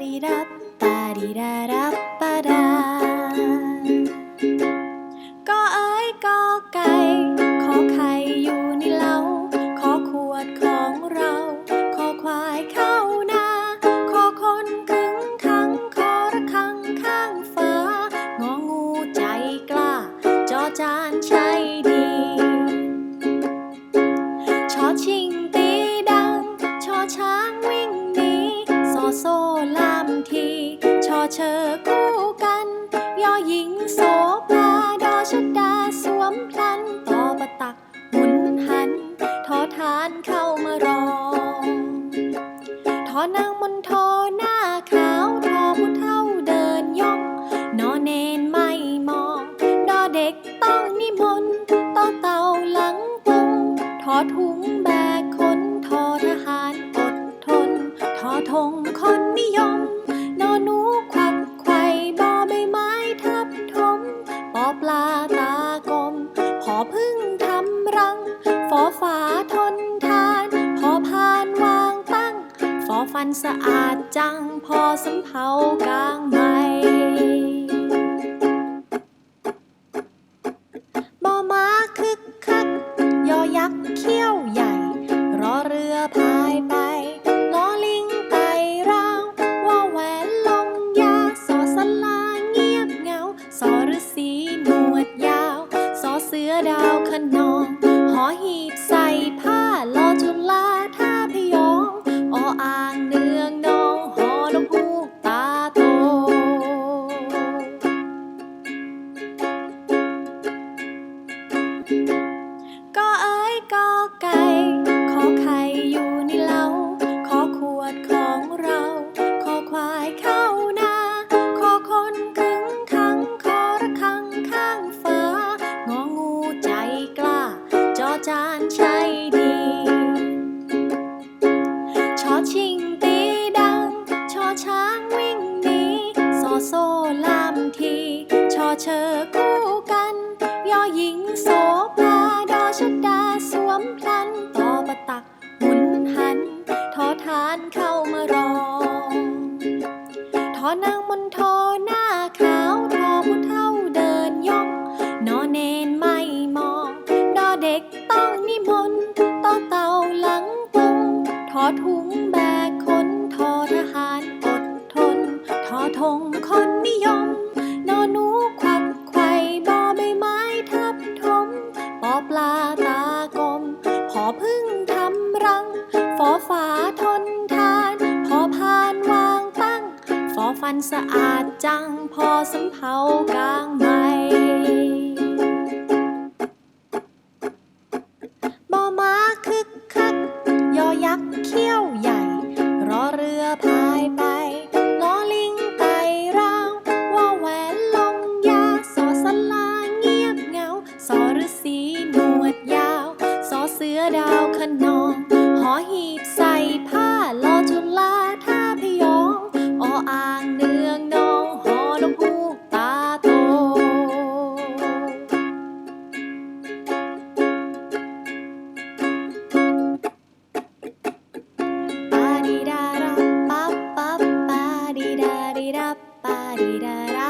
ริรับปาริรารับปาดาก็เอ้ยก็ไก่ขอไข่อยู่ในเล้าขอขวดของเราขอควายเข้านาขอคนขึงขังขอระคังข้างฟ้างองูใจกล้าจอจานใช้ดีชอชิง เชอคู่กัน ยอหญิงโสภาดอชดาสวมพลันต่อประตักหมุนหัน ทอทานเข้ามารอทอนางมนโทหน้าขาวทอผู้เท่าเดินย่อง นอเนนไม่มองดอเด็กต้องนิมนต์ต่อเต่าหลังปงทอถุงแบกคนทอทหารอดทน ทอธงคนนิยม ฝาทนทานพอพานวางตั้งฟอฟันสะอาดจัง พอสำเภากลางใบบอม้าคึกคัก ยอยักษ์เขี้ยวใหญ่ ไก่ขอไข่อยู่ในเล้าขอขวดของเรา ขอควายเข้านาขอคนขึงขังขอระฆังข้างฟ้างองูใจกล้า จอจานใช่ดีชอชิงตีดัง ชอช้างวิ่งหนีซอโซลามที ชอเชอ ตักหมุนหัน ทอทานเข้ามารอทอนางมนโทหน้าขาวทอผู้เท่าเดินย่อง นอเนนไม่มองดอเด็กต้องนิมนต์ต่อเต่าหลังปุงทอถุงแบกคนทอทหารอดทน ทอธงคนนิยม รังฝอฝาทนทาน พอพานวางตั้ง ฝอฟันสะอาดจัง พอสำเภากลางใบมอม้าคึกคัก ยอยักษ์เขี้ยวใหญ่ รอเรือพา da ba dee da da